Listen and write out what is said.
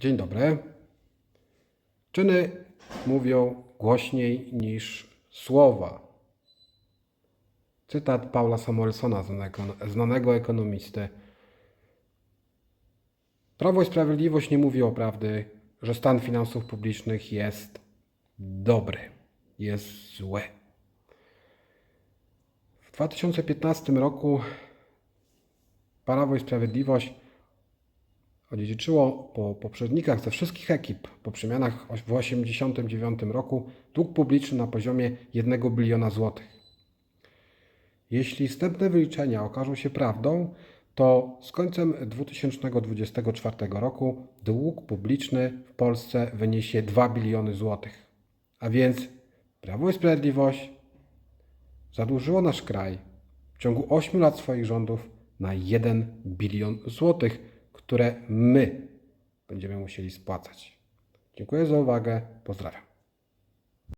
Dzień dobry. Czyny mówią głośniej niż słowa. Cytat Paula Samuelsona, znanego, ekonomisty. Prawo i Sprawiedliwość nie mówi o prawdy, że stan finansów publicznych jest dobry, jest zły. W 2015 roku Prawo i Sprawiedliwość odziedziczyło po poprzednikach ze wszystkich ekip po przemianach w 1989 roku dług publiczny na poziomie 1 biliona złotych. Jeśli wstępne wyliczenia okażą się prawdą, to z końcem 2024 roku dług publiczny w Polsce wyniesie 2 biliony złotych. A więc Prawo i Sprawiedliwość zadłużyło nasz kraj w ciągu 8 lat swoich rządów na 1 bilion złotych, które my będziemy musieli spłacać. Dziękuję za uwagę. Pozdrawiam.